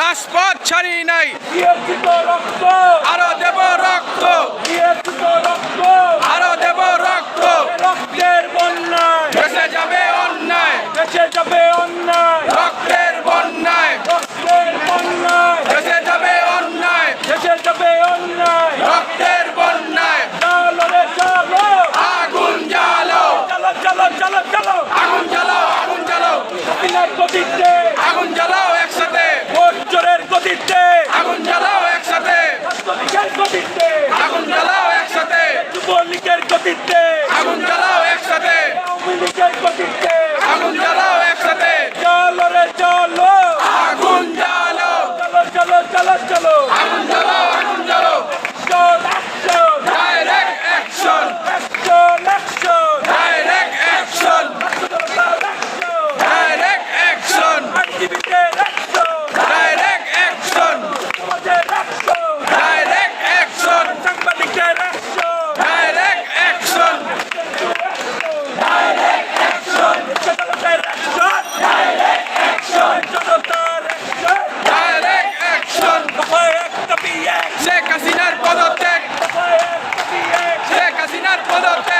রাজপথ ছাড়ি নাই। আরও আগুন জ্বালাও একসাথে। আগুন জ্বালাও একসাথে। চলো রে চলো। আগুন জ্বালো চলো চলো চলো চলো। আগুন Put up there.